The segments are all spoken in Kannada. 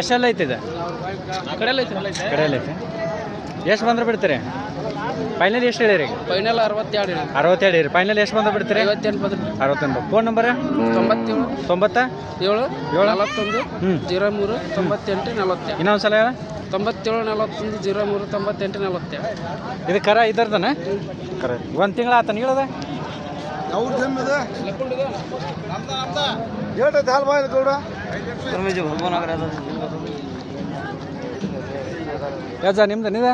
ಎಷ್ಟೆಲ್ಲ ಐತಿದೆ ಕಡೆಯಲ್ಲಿ ಐತಿ ಕಡೆಯಲ್ಲಿ ಐತೆ. ಎಷ್ಟು ಬಂದ್ರೆ ಬಿಡ್ತೀರಿ? ಫೈನಲ್ ಎಷ್ಟು ಹೇಳಿರಿ? ಫೈನಲ್ ಅರವತ್ತೆರಡು ಅರವತ್ತೆರಡು ಇರಿ ಫೈನಲ್ ಎಷ್ಟು ಬಂದ್ರೆ ಬಿಡ್ತೀರಿ? ಐವತ್ತೆಂಟು ಬಂದ್ರೆ ಅರವತ್ತೊಂದು ಫೋನ್ ನಂಬರ್ ತೊಂಬತ್ತೇಳು. ತೊಂಬತ್ತ? ಏಳು ಏಳು. ನಲವತ್ತೊಂದು ಹ್ಞೂ ಜೀರೋ ಮೂರು ತೊಂಬತ್ತೆಂಟು ನಲವತ್ತೆರಡು ಇನ್ನೊಂದು ಸಲ ಹೇಳ. ತೊಂಬತ್ತೇಳು ನಲವತ್ತೊಂದು ಜೀರೋ ಮೂರು ತೊಂಬತ್ತೆಂಟು ನಲವತ್ತೆರಡು ಇದು ಕರ ಇದರ್ದನ? ಕರ. ಒಂದು ತಿಂಗಳ ಆತನ ಹೇಳದ ಯಾಜ ನಿಮ್ದು ನಿದ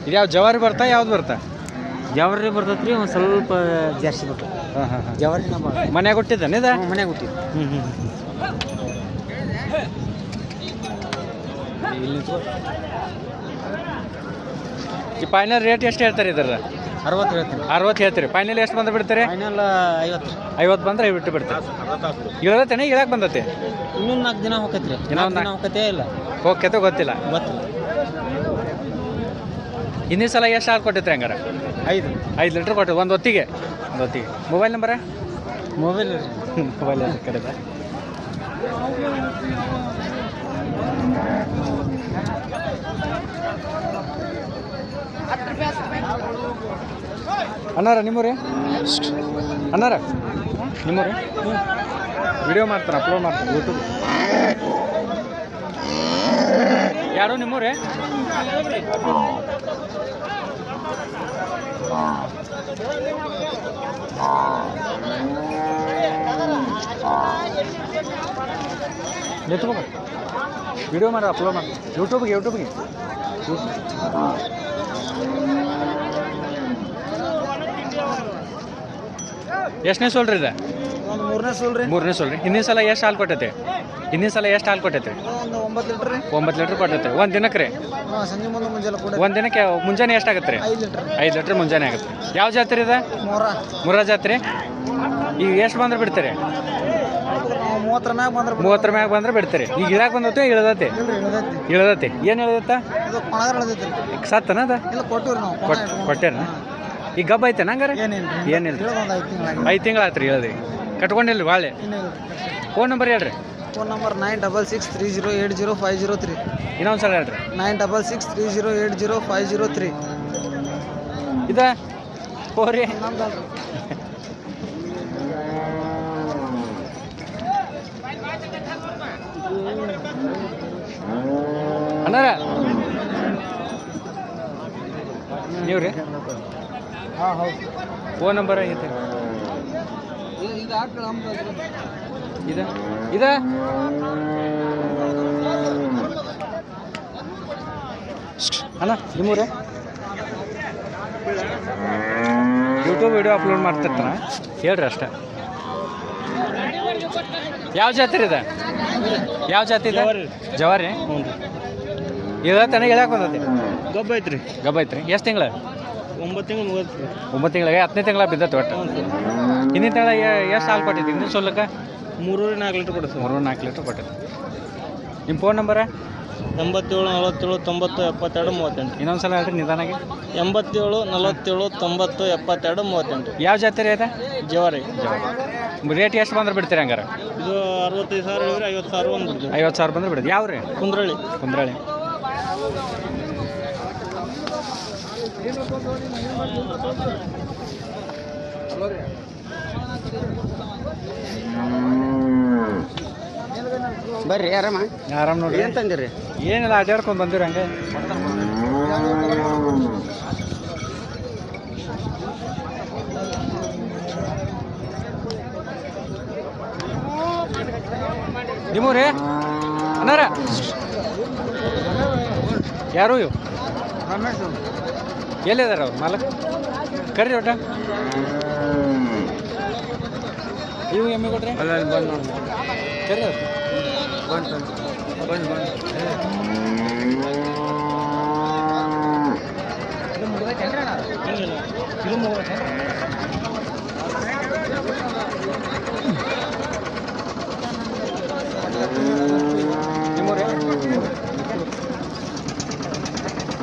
ಇದು ಯಾವ ಜವಾರಿ ಬರ್ತಾ ಯಾವ್ದು ಬರ್ತಾ? ಜವರಿ ಬರ್ತೈತ್ರಿ ಒಂದು ಸ್ವಲ್ಪ ಜಾಸ್ತಿ ಬರ್ತದೆ ಹಾಂ ಹಾಂ ಹಾಂ. ಜವರಿನ ಮನ್ಯಾಗ ಕೊಟ್ಟಿದ್ದ ನಿದ ಮನೆಯಾಗ ಹುಟ್ಟಿದ್ದು ಹ್ಞೂ ಹ್ಞೂ ಈ ಫೈನಲ್ ರೇಟ್ ಎಷ್ಟು ಹೇಳ್ತಾರೆ ಇದ್ರ ಅರವತ್ತು ಹೇಳ್ತೀನಿ. ಅರವತ್ತು ಹೇಳ್ತೀರಿ. ಫೈನಲ್ ಎಷ್ಟು ಬಂದು ಬಿಡ್ತೀರಿ? ಫೈನಲ್ ಐವತ್ತು. ಐವತ್ತು ಬಂದ್ರೆ ಬಿಟ್ಟು ಬಿಡ್ತೀರಿ. ಇಳದತ್ತೇನೆ ಇಳಕ್ ಬಂದತಿ. ಇನ್ನೊಂದು ನಾಲ್ಕು ದಿನ ಹೋಗತ್ರಿ. ಇನ್ನೊಂದ್ ದಿನ ಹೋಗತ್ತೇ ಇಲ್ಲ. ಹೋಗ್ಯತೆ ಗೊತ್ತಿಲ್ಲ. ಗೊತ್ತಿಲ್ಲ. ಹಿಂದಿನ ಸಲ ಎಷ್ಟು ಹಾಲು ಕೊಟ್ಟಿದ್ರಿ ಹಂಗಾರ? ಐದು. ಐದು ಲೀಟ್ರ್ ಕೊಟ್ಟು ಒಂದು ಹೊತ್ತಿಗೆ? ಒಂದು ಹೊತ್ತಿಗೆ. ಮೊಬೈಲ್ ನಂಬರ ಮೊಬೈಲ್ ಮೊಬೈಲ್ ಕಡೆದ. ಅನ್ನಾರ ನಿಮ್ಮೂರೇ? ಅನ್ನಾರ ನಿಮ್ಮೂರೇ? ವಿಡಿಯೋ ಮಾಡ್ತಾರೆ ಅಪ್ಲೋಡ್ ಮಾಡ್ತಾರೆ ಯೂಟ್ಯೂಬ್ ಯಾರು ನಿಮ್ಮೂರೇ? ಎತ್ಕೋಬ ವಿಡಿಯೋ ಮಾಡಿ ಅಪ್ಲೋಡ್ ಮಾಡಿ. ಯೂಟ್ಯೂಬ್ಗೆ ಯೂಟ್ಯೂಬ್ಗೆ ಎಷ್ಟನೇ ಸೋಲ್ರಿ ಇದೆ? ಒಂದು ಮೂರನೇ ಸೋಲ್ರಿ ಮೂರನೇ ಸೋಲ್ರಿ ಹಿಂದಿನ ಸಲ ಎಷ್ಟು ಹಾಲು ಕೊಟ್ಟೈತೆ? ಹಿಂದಿನ ಸಲ ಎಷ್ಟು ಹಾಲು ಕೊಟ್ಟೈತೆ? ಒಂದು ಒಂಬತ್ತು ಲೀಟ್ರ್ ರೀ. ಒಂಬತ್ತು ಲೀಟ್ರ್ ಕೊಟ್ಟೈತೆ. ಒಂದು ದಿನಕ್ಕೆ ರೀ? ಹಾಂ ಸಂಜೆ ಮುಂದೆ ಮುಂಜಾನೆ ಕೂಡ. ಒಂದು ದಿನಕ್ಕೆ ಮುಂಜಾನೆ ಆಗುತ್ತೆ? ರೀ? ಐದು ಲೀಟ್ರ್ ಐದು ಲೀಟ್ರ್ ಮುಂಜಾನೆ ಆಗುತ್ತೆ ಯಾವ ಜಾತ್ರೆ ಇದೆ? ಮೂರ. ಮುರ ಜಾತ್ರೆ? ಈಗ ಎಷ್ಟು ಬಂದ್ರೆ ಬಿಡ್ತೀರಿ? ಮೂವತ್ತರ ಮ್ಯಾಗ ಬಂದ್ರೆ ಬಿಡ್ತಾರೆ ಮ್ಯಾಗ ಬಂದ್ರೆ ಬಿಡ್ತೀರಿ. ಈಗ ಇಳಾಕ್ ಬಂದತ್ತೆ ಇಳದತ್ತೆ ಇಳದತ್ತೆ ಏನು ಇಳದತ್ತ ಸತ್ತನ ಅದ? ಕೊಟ್ಟೇನ? ಈಗ ಗಬ್ಬ ಐತೆ ನಂಗಾರ? ಏನಿಲ್ಲ ಐದು ತಿಂಗಳಾಗಿ ಆಯ್ತು ರೀ ಇಳದಿ ಕಟ್ಕೊಂಡಿಲ್ಲ ಬಾಳೆ? ಫೋನ್ ನಂಬರ್ ಹೇಳ್ರಿ. Phone number nine double six three zero eight zero five zero three ಇನ್ನೊಂದು ಸಲ ಹೇಳ್ರಿ. Nine double six three zero eight zero five zero three ಇದ? ಹೋರಿ. ಅಣ್ಣಾರ? ನೀವು ರೀ ಹಾಂ ಹೌದು. ಫೋನ್ ನಂಬರ್ ಐತೆ ಇದು ಹಾಕ್ರಿ ಇದ ಇದ? ಅಣ್ಣ ನಿಮ್ಮೂರೇ? ಯೂಟ್ಯೂಬ್ ವಿಡಿಯೋ ಅಪ್ಲೋಡ್ ಮಾಡ್ತಿರ್ತಾನ? ಹೇಳ್ರಿ ಅಷ್ಟೇ. ಯಾವ ಜಾತಿ ಇದೆ? ಯಾವ ಜಾತಿ ಇದೆ? ಜವಾರಿ ಹ್ಞೂ ರೀ. ಇದ ತನಗೆ ಹೇಳಕ್ಕೆ ಬಂದತಿ? ಗಬ್ಬ ಐತ್ರಿ ಗಬ್ಬ ಐತ್ರಿ ಎಷ್ಟು ತಿಂಗಳ? ಒಂಬತ್ತು ತಿಂಗಳು ಒಂಬತ್ತು ತಿಂಗಳಿಗೆ ಹತ್ತನೇ ತಿಂಗಳ ಬಿದ್ದತ್ತು ಒಟ್ಟು. ಹಿಂದಿನ ತಿಂಗಳ ಎಷ್ಟು ಹಾಲು ಕೊಟ್ಟಿದ್ದೀನಿ ಹಿಂದಿನ ಸೊಲ್ಲಕ್ಕೆ? ಮೂರೂವರೆ ನಾಲ್ಕು ಲೀಟ್ರ್ ಕೊಡಿ ಮೂರು ನಾಲ್ಕು ಲೀಟ್ರ್ ಕೊಟ್ಟಿದ್ದು. ನಿಮ್ಮ ಫೋನ್ ನಂಬರ ಎಂಬತ್ತೇಳು ನಲವತ್ತೇಳು ತೊಂಬತ್ತು ಎಪ್ಪತ್ತೆರಡು ಮೂವತ್ತೆಂಟು. ಇನ್ನೊಂದು ಸಲ ಹೇಳ್ರಿ ನಿಧಾನಾಗಿ ಎಂಬತ್ತೇಳು ನಲವತ್ತೇಳು ತೊಂಬತ್ತು ಎಪ್ಪತ್ತೆರಡು ಮೂವತ್ತೆಂಟು. ಯಾವ ಜಾತ್ರೆ ಇದೆ ಜವಾರಿ. ರೇಟ್ ಎಷ್ಟು ಬಂದ್ರೆ ಬಿಡ್ತೀರಿ ಹಂಗಾರೆ? ಇದು ಅರವತ್ತೈದು ಸಾವಿರ ಹೇಳಿದ್ರೆ ಐವತ್ತು ಸಾವಿರ ಒಂದು ಐವತ್ತು ಸಾವಿರ ಬಂದ್ರೆ ಬಿಡ್ತೀವಿ ಯಾವ ರೀ ಕುಂದ್ರಳ್ಳಿ. ಕುಂದ್ರಳಿ ಬರ್ರಿ ಆರಾಮ? ಆರಾಮ್ ನೋಡಿ ಏನು ತಂದಿರಿ? ಏನಿಲ್ಲ ಅಡ್ಡಾಡ್ಕೊಂಡು ಬಂದಿರಿ ಹಂಗೆ. ನಿಮ್ಮೂರೇ? ಅನ್ನಾರ ಯಾರು ಇವು ರಮೇಶ್ ಎಲ್ಲಿದಾರ ಅವ್ರು? ಮಾಲಕ್? ಕರ್ರಿ ಒಟ್ಟ. ಇವು ಎಮ್ಮೆ ಕೊಟ್ರಿ? ಅಲ್ಲ ಬಂದು ನೋಡಿ. ಕರಿ ಬಂದು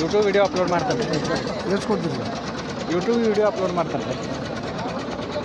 ಯೂಟ್ಯೂಬ್ ವಿಡಿಯೋ ಅಪ್ಲೋಡ್ ಮಾಡ್ತಾರೆ. ಎಷ್ಟು ಕೊಡ್ತೀರಿ ಯೂಟ್ಯೂಬ್ ವಿಡಿಯೋ ಅಪ್ಲೋಡ್ ಮಾಡ್ತಾರೆ.